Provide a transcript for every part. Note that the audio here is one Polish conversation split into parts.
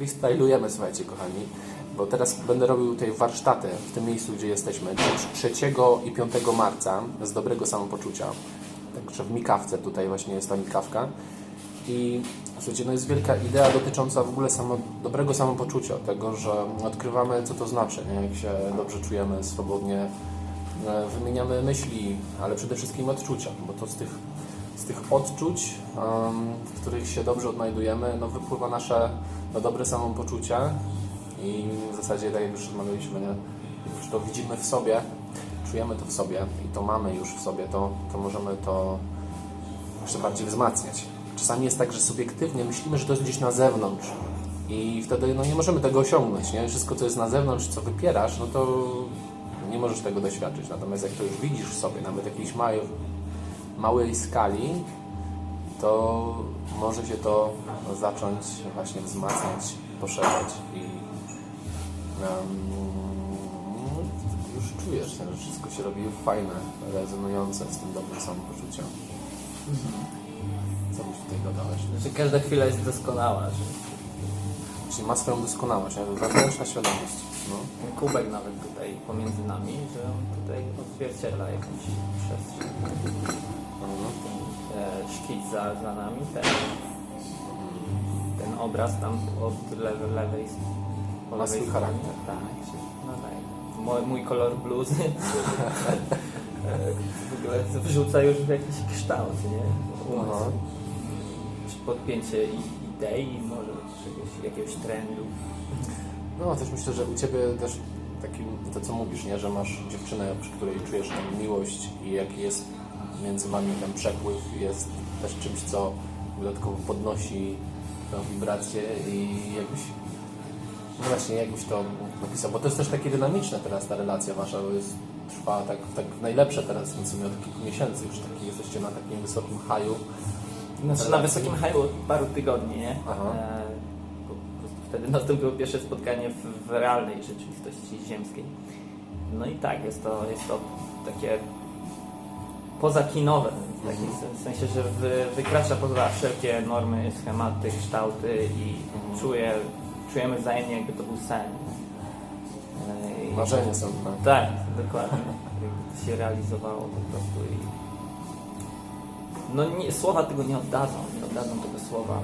freestylujemy, słuchajcie, kochani, bo teraz będę robił tutaj warsztaty w tym miejscu, gdzie jesteśmy, 3 i 5 marca z dobrego samopoczucia. Także w Mikawce tutaj właśnie jest ta Mikawka. I słuchajcie, no jest wielka idea dotycząca w ogóle samo, dobrego samopoczucia, tego, że odkrywamy, co to znaczy, nie? jak się dobrze czujemy, swobodnie e, wymieniamy myśli, ale przede wszystkim odczucia, bo to z tych, z tych odczuć, w których się dobrze odnajdujemy, no wypływa nasze no, dobre samopoczucie i w zasadzie, tak jak już rozmawialiśmy, już to widzimy w sobie, czujemy to w sobie i to mamy już w sobie, to, to możemy to jeszcze bardziej wzmacniać. Czasami jest tak, że subiektywnie myślimy, że to jest gdzieś na zewnątrz i wtedy no, nie możemy tego osiągnąć. Nie? Wszystko, co jest na zewnątrz, co wypierasz, no to nie możesz tego doświadczyć. Natomiast jak to już widzisz w sobie, nawet w jakiejś małej, skali, to może się to zacząć właśnie wzmacniać, poszerzać i em, już czujesz, że wszystko się robi fajne, rezonujące z tym dobrym samopoczuciem. Co byś tutaj dodałeś? Że każda chwila jest doskonała, że Czyli ma swoją doskonałość, nie? wewnętrzna świadomość. No. kubek nawet tutaj pomiędzy nami, że on tutaj odzwierciedla jakąś przestrzeń. E, szkic za, za nami, ten, ten obraz tam od lewej, lewej po Ma lewej swój stronie. charakter. Tak, się nadaje. Mój, mój kolor bluzy w ogóle wrzuca już w jakiś kształt, nie? Aha. Czy podpięcie i- idei, może czegoś, jakiegoś trendu. no też myślę, że u Ciebie też takim, to co mówisz, nie? że masz dziewczynę, przy której czujesz tę miłość i jaki jest między Wami ten przepływ jest też czymś, co dodatkowo podnosi tę wibrację i jakbyś no właśnie, jakbyś to napisał, bo to jest też takie dynamiczne teraz ta relacja Wasza, bo jest, trwa tak, tak najlepsze teraz, w sumie od kilku miesięcy już taki, jesteście na takim wysokim haju. Znaczy na wysokim haju od paru tygodni, nie? Aha. E, po prostu wtedy nastąpiło pierwsze spotkanie w, w realnej rzeczywistości ziemskiej. No i tak, jest to, jest to takie pozakinowe, w takim sen- sensie, że wy, wykracza poza wszelkie normy, schematy, kształty i czuje, czujemy wzajemnie jakby to był sen. E, i- Marzenia są, tak? tak, dokładnie. Jakby to się realizowało po prostu i... No nie, słowa tego nie oddadzą, nie oddadzą tego słowa.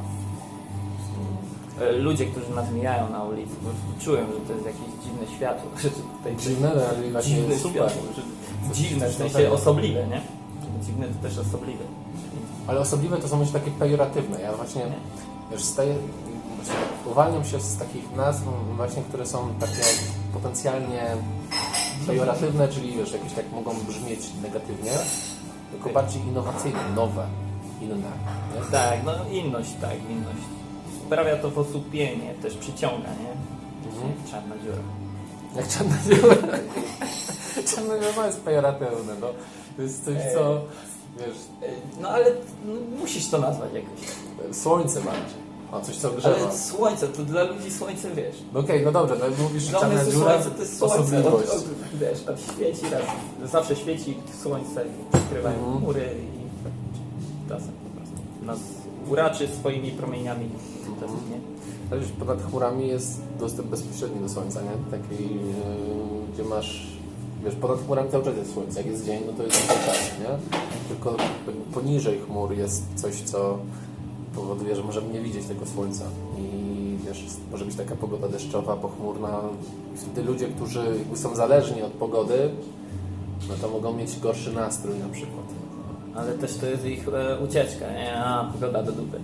E, Ludzie, którzy nas mijają na ulicy, po prostu czują, że to jest jakieś dziwne światło, że tutaj Dziwne, ale dziwne światło, dziwne, w sensie osobliwe, nie? Dziwne to też osobliwe. Ale osobliwe to są już takie pejoratywne. Ja właśnie, wiesz, staję, właśnie uwalniam się z takich nazw właśnie, które są takie potencjalnie pejoratywne, czyli wiesz, jakieś tak mogą brzmieć negatywnie, tylko bardziej innowacyjne, nowe, inne. Nie? Tak, no inność, tak, inność. Sprawia to posłupienie, też przyciąga, nie? Mhm. Czarna dziura. Jak czarna dziura. czarna dziura jest pejoratywne, no. To jest coś, co, wiesz, No ale no, musisz to nazwać jakoś. słońce bardziej. O, coś, co grzewa. Ale słońce, to dla ludzi słońce, wiesz. No okej, no dobrze, no mówisz, Dla czarna dziura, słońce to jest słońce. Od, osobliwość. od, wiesz, od świeci raz. Zawsze świeci słońce przykrywają Mhm. chmury i czasem po prostu nas uraczy swoimi promieniami. Czasem nie. Ale już ponad chmurami jest dostęp bezpośredni do słońca, nie? Taki, yy, gdzie masz, wiesz, ponad chmurami cały czas jest słońce. Jak jest dzień, no to jest cały czas, nie? Tylko poniżej chmur jest coś, co powoduje, że możemy nie widzieć tego słońca. I wiesz, może być taka pogoda deszczowa, pochmurna. Wtedy ludzie, którzy są zależni od pogody, no to mogą mieć gorszy nastrój na przykład. Ale też to jest ich e, ucieczka, nie? A, pogoda do dupy.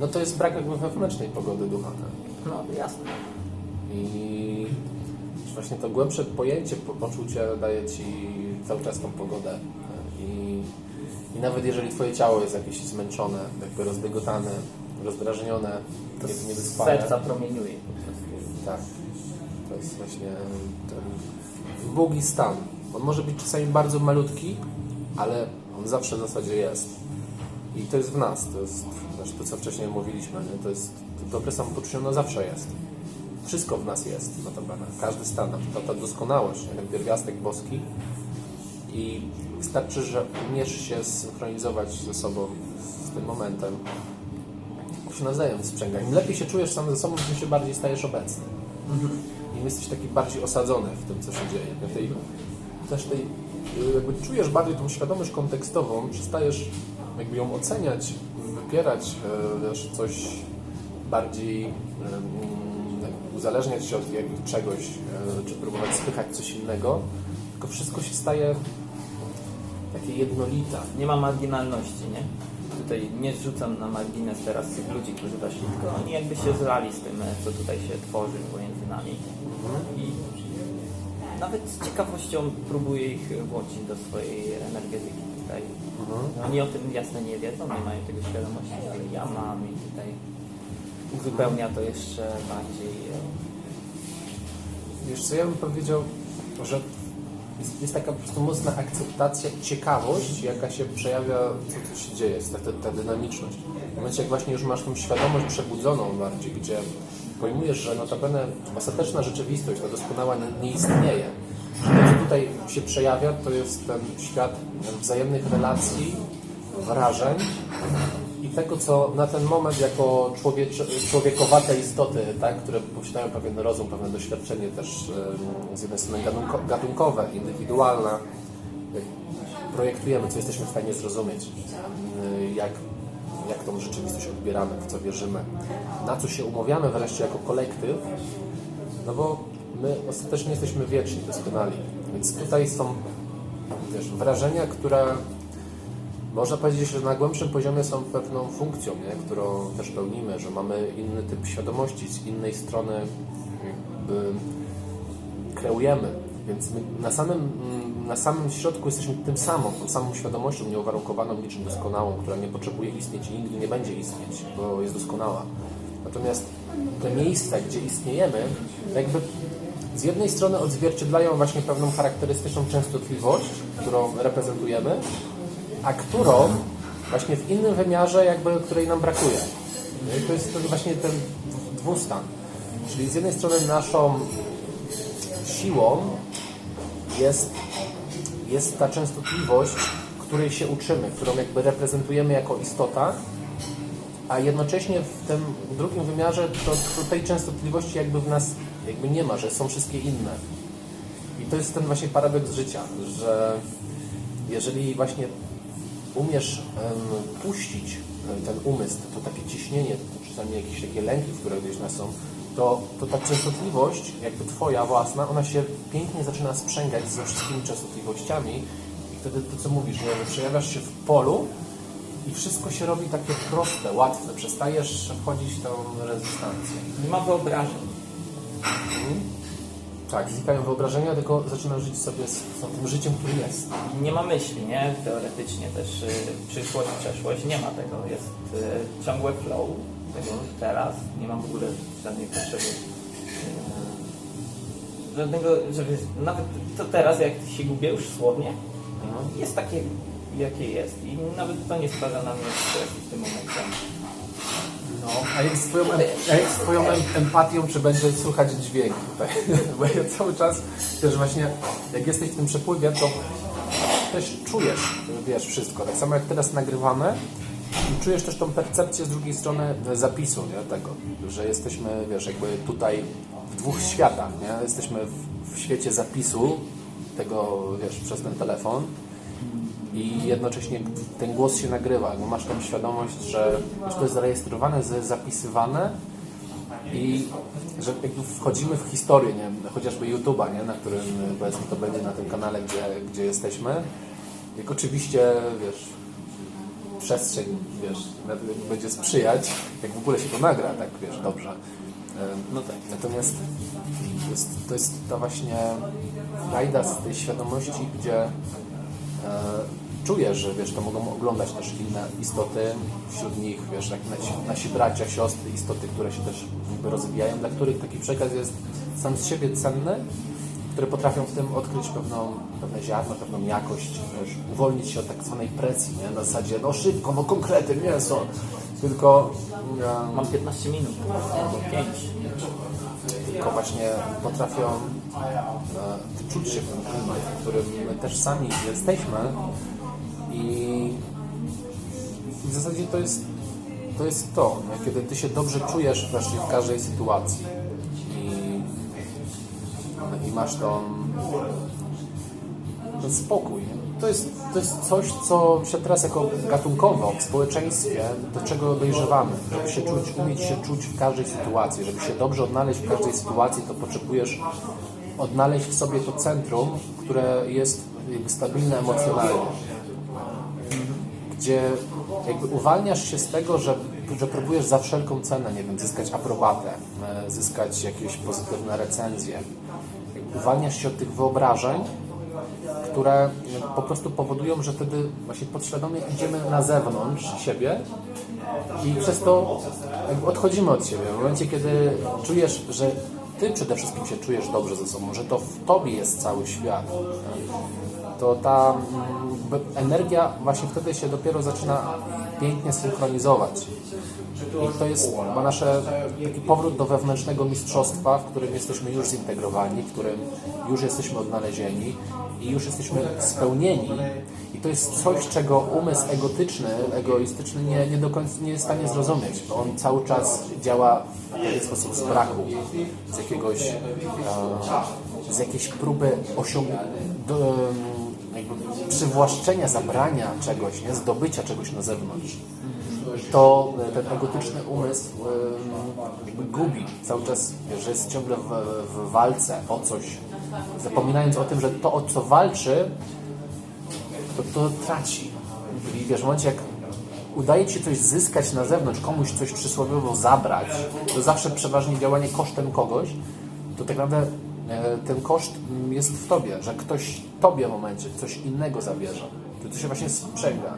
No to jest brak jakby wewnętrznej pogody ducha. nie? No, jasne. I właśnie to głębsze pojęcie, po- poczucie daje Ci cały czas tą pogodę. I, I nawet jeżeli Twoje ciało jest jakieś zmęczone, jakby rozdygotane, rozdrażnione, To nie, niewyspane, serca promieniuje tak, to jest właśnie ten ubogi stan. On może być czasami bardzo malutki, ale on zawsze w zasadzie jest. I to jest w nas, to jest znaczy to, co wcześniej mówiliśmy, nie? to jest to dobre samopoczucie, ono zawsze jest. Wszystko w nas jest, notabene. Każdy stan, przykład ta doskonałość, jak pierwiastek boski i wystarczy, że umiesz się synchronizować ze sobą, z tym momentem, nawzajem sprzęga. Im lepiej się czujesz sam ze sobą, tym się bardziej stajesz obecny. Im jesteś taki bardziej osadzony w tym, co się dzieje. W tej, też tej, jakby czujesz bardziej tą świadomość kontekstową, przestajesz jakby ją oceniać, wypierać e, wiesz, coś bardziej uzależniać się od jakiegoś czegoś, e, czy próbować spychać coś innego, tylko wszystko się staje takie jednolite. Nie ma marginalności, nie? Tutaj nie zrzucam na margines teraz tych ludzi, którzy weszli, tylko oni jakby się zrali z tym, e, co tutaj się tworzy pomiędzy nami. I nawet z ciekawością próbuję ich włączyć do swojej energetyki tutaj. Oni o tym jasne nie wiedzą, nie mają tego świadomości, ale ja mam i tutaj uzupełnia to jeszcze bardziej. e, Wiesz co, ja bym powiedział, że jest, jest taka po prostu mocna akceptacja i ciekawość, jaka się przejawia, co tu się dzieje, ta, ta, ta dynamiczność. W momencie, jak właśnie już masz tą świadomość przebudzoną bardziej, gdzie pojmujesz, że notabene ostateczna rzeczywistość, ta doskonała nie, nie istnieje. To, co tutaj się przejawia, to jest ten świat wzajemnych relacji, wrażeń, tego, co na ten moment jako człowiekowate istoty, tak, które posiadają pewien rozum, pewne doświadczenie też z jednej strony gatunko, gatunkowe, indywidualne, projektujemy, co jesteśmy w stanie zrozumieć, em, jak, jak tą rzeczywistość odbieramy, w co wierzymy, na co się umawiamy wreszcie jako kolektyw, no bo my ostatecznie jesteśmy wieczni, doskonali. Więc tutaj są wiesz, wrażenia, które można powiedzieć, że na głębszym poziomie są pewną funkcją, nie? którą też pełnimy, że mamy inny typ świadomości, z innej strony jakby kreujemy. Więc na samym, na samym środku jesteśmy tym samą, tą samą świadomością nieuwarunkowaną, niczym doskonałą, która nie potrzebuje istnieć i nigdy nie będzie istnieć, bo jest doskonała. Natomiast te miejsca, gdzie istniejemy, jakby z jednej strony odzwierciedlają właśnie pewną charakterystyczną częstotliwość, którą reprezentujemy, a którą właśnie w innym wymiarze, jakby której nam brakuje. No i to jest właśnie ten dwustan. Czyli z jednej strony naszą siłą jest, jest ta częstotliwość, której się uczymy, którą jakby reprezentujemy jako istota, a jednocześnie w tym drugim wymiarze to, to tej częstotliwości jakby w nas jakby nie ma, że są wszystkie inne. I to jest ten właśnie paradoks życia, że jeżeli właśnie umiesz puścić ten umysł, to takie ciśnienie, to czasami jakieś takie lęki, które gdzieś nas są, to, to ta częstotliwość, jakby twoja własna, ona się pięknie zaczyna sprzęgać ze wszystkimi częstotliwościami i wtedy to, co mówisz, nie? przejawiasz się w polu i wszystko się robi takie proste, łatwe, przestajesz wchodzić w tą rezystancję. Nie ma wyobrażeń. Tak, znikają wyobrażenia, tylko zaczynasz żyć sobie z, z tym życiem, które jest. Nie ma myśli, nie? Teoretycznie też y, przyszłość, przeszłość, nie ma tego. Jest y, ciągłe flow tego teraz. Nie ma w ogóle żadnej potrzeby y, żadnego, żeby nawet to teraz, jak się gubię już słownie, jest takie, jakie jest. I nawet to nie sprawia na mnie stresu w tym momencie. No, a jak em- a jak em- empatią, czy będzie słychać dźwięk tutaj? Bo ja cały czas, też właśnie, jak jesteś w tym przepływie, to też czujesz, wiesz, wszystko. Tak samo jak teraz nagrywamy, i czujesz też tą percepcję z drugiej strony zapisu, nie? Tego, że jesteśmy, wiesz, jakby tutaj w dwóch światach, nie? Jesteśmy w, w świecie zapisu tego, wiesz, przez ten telefon i jednocześnie ten głos się nagrywa. No masz tą świadomość, że to jest zarejestrowane, zapisywane i że wchodzimy w historię, nie? chociażby YouTube'a, nie? na którym powiedzmy to będzie na tym kanale, gdzie, gdzie jesteśmy. Jak oczywiście, wiesz, przestrzeń, wiesz, będzie sprzyjać, jak w ogóle się to nagra, tak, wiesz, dobrze. No tak. Natomiast jest, to jest ta właśnie frajda z tej świadomości, gdzie e, czujesz, że wiesz, to mogą oglądać też inne istoty, wśród nich, wiesz, jak nasi, nasi bracia, siostry, istoty, które się też jakby rozwijają, dla których taki przekaz jest sam z siebie cenny, które potrafią w tym odkryć pewną, pewne ziarno, pewną jakość, wiesz, uwolnić się od tak zwanej presji, nie? na zasadzie, no szybko, no konkrety, mięso, tylko Mam 15 minut, albo 5. tylko właśnie potrafią e, czuć się w tym klimacie, w którym my też sami jesteśmy i w zasadzie to jest to jest to, kiedy ty się dobrze czujesz właśnie w każdej sytuacji i, i masz tą, ten spokój. To, jest, to jest coś, co się teraz jako gatunkowo w społeczeństwie, do czego dojrzewamy. Żeby się czuć, umieć się czuć w każdej sytuacji, żeby się dobrze odnaleźć w każdej sytuacji, to potrzebujesz odnaleźć w sobie to centrum, które jest stabilne emocjonalnie gdzie jakby uwalniasz się z tego, że, że próbujesz za wszelką cenę, nie wiem, zyskać aprobatę, e, zyskać jakieś pozytywne recenzje. Uwalniasz się od tych wyobrażeń, które po prostu powodują, że wtedy właśnie podświadomie idziemy na zewnątrz siebie i przez to odchodzimy od siebie. W momencie, kiedy czujesz, że ty przede wszystkim się czujesz dobrze ze sobą, że to w tobie jest cały świat, to ta mm, energia właśnie wtedy się dopiero zaczyna pięknie synchronizować. I to jest chyba nasze taki powrót do wewnętrznego mistrzostwa, w którym jesteśmy już zintegrowani, w którym już jesteśmy odnalezieni i już jesteśmy spełnieni. I to jest coś, czego umysł egotyczny, egoistyczny nie, nie do końca nie jest w stanie zrozumieć, bo on cały czas działa w pewien sposób z braku, z jakiegoś, e, z jakiejś próby osiągnięcia, przywłaszczenia, zabrania czegoś, nie? zdobycia czegoś na zewnątrz to e, ten egotyczny umysł gubi cały czas, że jest ciągle w, w walce o coś, zapominając o tym, że to o co walczy, to, to traci. I wiesz, w momencie jak udaje Ci coś zyskać na zewnątrz, komuś coś przysłowiowo zabrać, to zawsze przeważnie działanie kosztem kogoś, to tak naprawdę e, ten koszt mm, jest w Tobie, że ktoś Tobie momencie coś innego zabierze. To, to się właśnie sprzęga.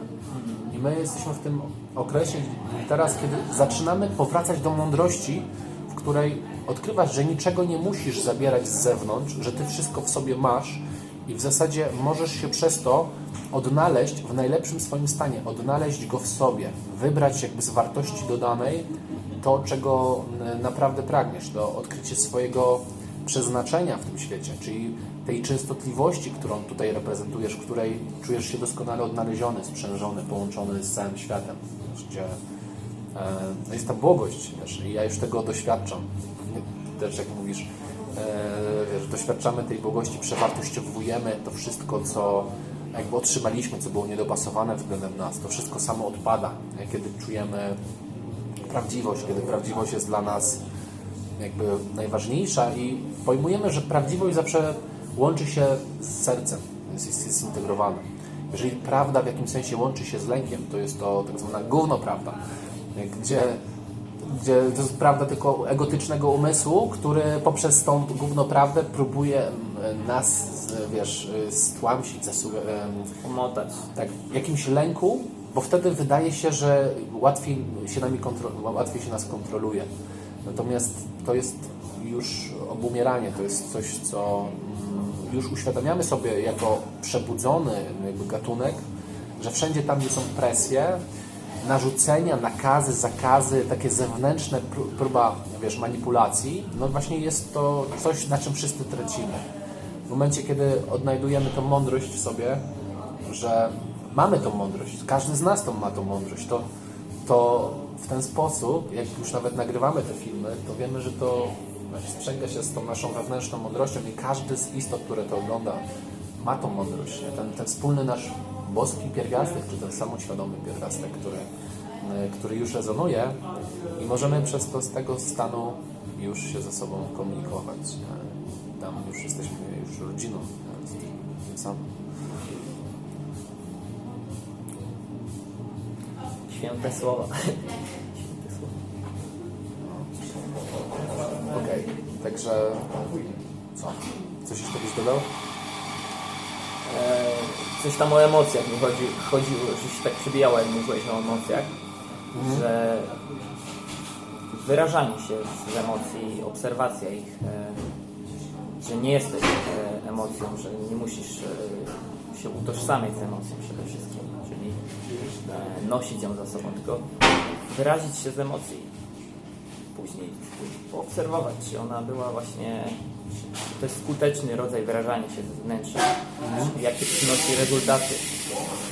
I my jesteśmy w tym okresie teraz, kiedy zaczynamy powracać do mądrości, w której odkrywasz, że niczego nie musisz zabierać z zewnątrz, że ty wszystko w sobie masz i w zasadzie możesz się przez to odnaleźć w najlepszym swoim stanie, odnaleźć go w sobie, wybrać jakby z wartości dodanej to, czego naprawdę pragniesz, to odkrycie swojego przeznaczenia w tym świecie, czyli tej częstotliwości, którą tutaj reprezentujesz, w której czujesz się doskonale odnaleziony, sprzężony, połączony z całym światem, gdzie e, jest ta błogość też i ja już tego doświadczam. Też jak mówisz, e, wiesz, doświadczamy tej błogości, przewartościowujemy to wszystko, co jakby otrzymaliśmy, co było niedopasowane względem nas. To wszystko samo odpada, kiedy czujemy prawdziwość, kiedy prawdziwość jest dla nas jakby najważniejsza i pojmujemy, że prawdziwość zawsze łączy się z sercem, jest, jest, jest zintegrowana. Jeżeli prawda w jakimś sensie łączy się z lękiem, to jest to tak zwana gówno prawda, gdzie, gdzie to jest prawda tylko egotycznego umysłu, który poprzez tą gówno prawdę próbuje nas, wiesz, stłamsić, zasu- Umotać. tak, w jakimś lęku, bo wtedy wydaje się, że łatwiej się, nami kontro- łatwiej się nas kontroluje. Natomiast to jest już obumieranie, to jest coś, co już uświadamiamy sobie jako przebudzony jakby gatunek, że wszędzie tam, gdzie są presje, narzucenia, nakazy, zakazy, takie zewnętrzne pró- próba, wiesz, manipulacji, no właśnie jest to coś, na czym wszyscy tracimy. W momencie, kiedy odnajdujemy tą mądrość w sobie, że mamy tą mądrość, każdy z nas tą ma tą mądrość, to, to w ten sposób, jak już nawet nagrywamy te filmy, to wiemy, że to sprzęga się z tą naszą wewnętrzną mądrością i każdy z istot, które to ogląda, ma tą mądrość. Ten, ten wspólny nasz boski pierwiastek, czy ten samoświadomy pierwiastek, który, y, który już rezonuje i możemy przez to z tego stanu już się ze sobą komunikować. Tam już jesteśmy już rodziną tym samym. Święte słowa. Święte słowa. Okej, także co? Coś jeszcze byś dodał? E, coś tam o emocjach mi chodzi, chodziło, że się tak przebijało, jak mówiłeś o emocjach, że wyrażanie się z emocji, obserwacja ich, e, że nie jesteś e, emocją, że nie musisz e, się utożsamiać z emocją przede wszystkim, nosić ją za sobą, tylko wyrazić się z emocji. Później poobserwować, czy ona była właśnie to jest skuteczny rodzaj wyrażania się ze wnętrza, jakie przynosi rezultaty.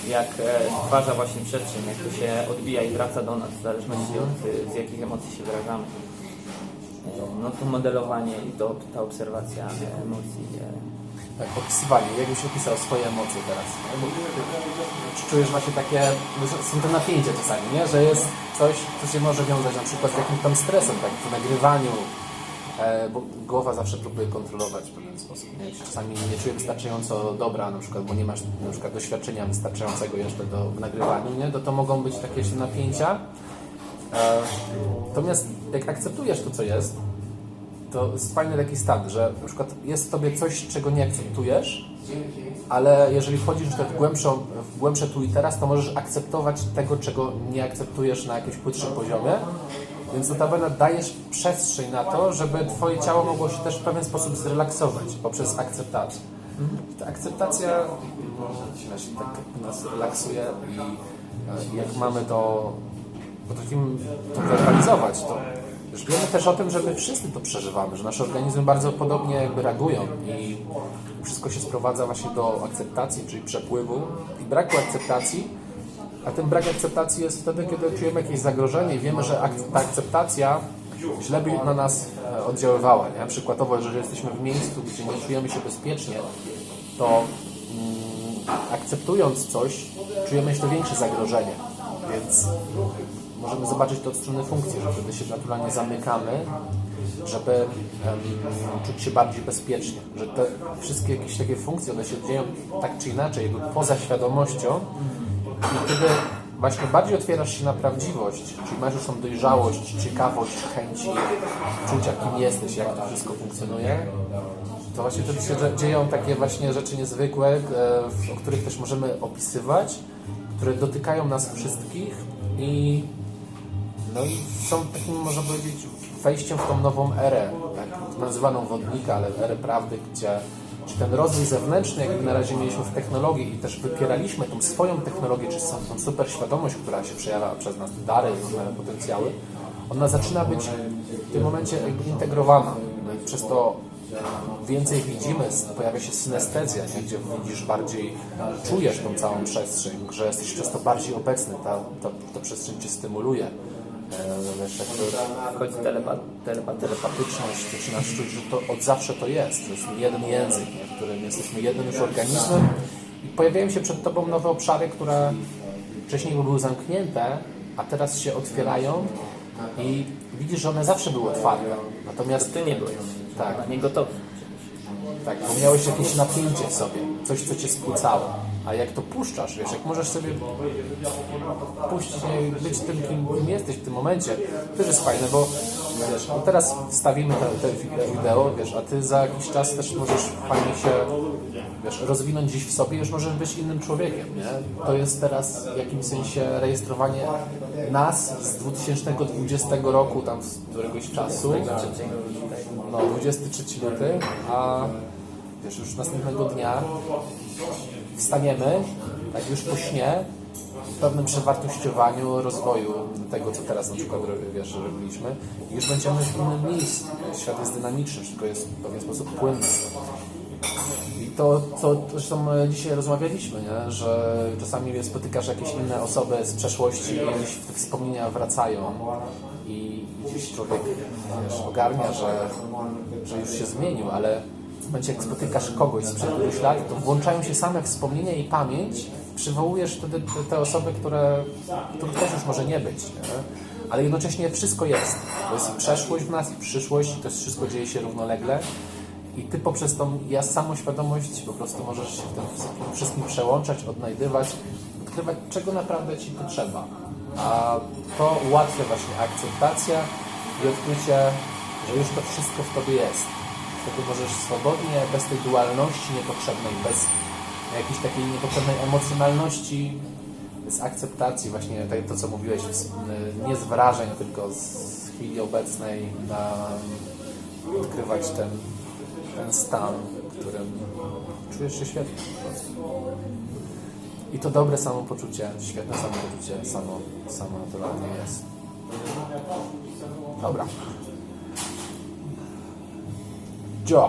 jak e, stwarza właśnie przestrzeń, jak to się odbija i wraca do nas, w zależności od e, z jakich emocji się wyrażamy. E, No to modelowanie i to, ta obserwacja e, emocji. Tak, opisywanie. Opisał swoje emocje teraz? Czy czujesz właśnie takie, są te napięcia czasami, nie? Że jest coś, co się może wiązać na przykład z jakimś tam stresem, tak, w nagrywaniu, e, bo głowa zawsze próbuje kontrolować w pewien sposób. Nie? Czasami nie czuje wystarczająco dobra, na przykład, bo nie masz na przykład doświadczenia wystarczającego jeszcze do w nagrywaniu, nie? To to mogą być takie się napięcia. E, natomiast jak akceptujesz to, co jest, to jest fajny taki stan, że na przykład jest w tobie coś, czego nie akceptujesz, ale jeżeli wchodzisz w głębszą, w głębsze tu i teraz, to możesz akceptować tego, czego nie akceptujesz na jakimś płytszym poziomie. Więc notabene dajesz przestrzeń na to, żeby twoje ciało mogło się też w pewien sposób zrelaksować poprzez akceptację. Ta akceptacja się tak nas relaksuje i e, jak mamy to, potrafimy to werbalizować, to już wiemy też o tym, że my wszyscy to przeżywamy, że nasze organizmy bardzo podobnie jakby reagują i wszystko się sprowadza właśnie do akceptacji, czyli przepływu i braku akceptacji, a ten brak akceptacji jest wtedy, kiedy czujemy jakieś zagrożenie i wiemy, że ta akceptacja źle by na nas e, oddziaływała. Nie? Przykładowo, jeżeli jesteśmy w miejscu, gdzie nie czujemy się bezpiecznie, to mm, akceptując coś, czujemy jeszcze większe zagrożenie. Więc możemy zobaczyć to od strony funkcji, że wtedy się naturalnie zamykamy, żeby em, czuć się bardziej bezpiecznie. Że te wszystkie jakieś takie funkcje, one się dzieją tak czy inaczej, poza świadomością i wtedy właśnie bardziej otwierasz się na prawdziwość, czyli masz już tą dojrzałość, ciekawość, chęci, czucia, kim jesteś, jak to wszystko funkcjonuje, to właśnie wtedy się dzie- dzieją takie właśnie rzeczy niezwykłe, e, o których też możemy opisywać, które dotykają nas wszystkich i no i są takim, można powiedzieć, wejściem w tą nową erę, tak nazywaną wodnika, ale erę prawdy, gdzie czy ten rozwój zewnętrzny, jakby na razie mieliśmy w technologii i też wypieraliśmy tą swoją technologię, czy tą super świadomość, która się przejawia przez nas, dary, różne potencjały, ona zaczyna być w tym momencie jakby integrowana. No przez to więcej widzimy, pojawia się synestezja, gdzie widzisz bardziej, czujesz tą całą przestrzeń, że jesteś przez to bardziej obecny, ta, ta, ta przestrzeń cię stymuluje. Wiesz, jakby Wchodzi telepa, telepa, telepatyczność, zaczynasz czuć, że to od zawsze to jest, to jest jeden język, w którym jesteśmy jednym już organizmem i pojawiają się przed Tobą nowe obszary, które wcześniej były zamknięte, a teraz się otwierają i widzisz, że one zawsze były otwarte. Natomiast Ty nie byłeś Tak. nie gotowy. tak, bo miałeś jakieś napięcie w sobie, coś, co cię skłócało. A jak to puszczasz, wiesz, jak możesz sobie puścić, być tym, kim, jesteś w tym momencie, to też jest fajne, bo wiesz, no teraz wstawimy te, te wi- wideo, wiesz, a ty za jakiś czas też możesz fajnie się wiesz, rozwinąć gdzieś w sobie już możesz być innym człowiekiem, nie? To jest teraz w jakimś sensie rejestrowanie nas z 2020 roku, tam z któregoś czasu, no 23 luty, a wiesz, już następnego dnia wstaniemy, tak już po śnie, w pewnym przewartościowaniu rozwoju tego, co teraz na przykład wiesz, robiliśmy i już będziemy w innym miejscu. Świat jest dynamiczny, wszystko jest w pewien sposób płynne. I to, co zresztą dzisiaj rozmawialiśmy, nie? że czasami spotykasz jakieś inne osoby z przeszłości i te wspomnienia wracają i gdzieś człowiek wiesz, ogarnia, że, że już się zmienił, ale momencie jak spotykasz kogoś sprzed iluś lat, to włączają się same wspomnienia i pamięć, przywołujesz wtedy te, osoby, które, których też już może nie być. Nie? Ale jednocześnie wszystko jest. To jest i przeszłość w nas, i przyszłość, i to wszystko dzieje się równolegle. I ty poprzez tą ja samoświadomość po prostu możesz się w tym wszystkim przełączać, odnajdywać, odkrywać, czego naprawdę ci potrzeba. A to ułatwia właśnie akceptacja i odkrycie, że już to wszystko w tobie jest. Wtedy możesz swobodnie, bez tej dualności niepotrzebnej, bez jakiejś takiej niepotrzebnej emocjonalności, z akceptacji właśnie tak, to, co mówiłeś, z- nie z wrażeń, tylko z chwili obecnej na odkrywać ten, ten stan, w którym czujesz się świetnie. I to dobre samopoczucie, świetne samopoczucie samo, samo naturalnie jest. Dobra. Job.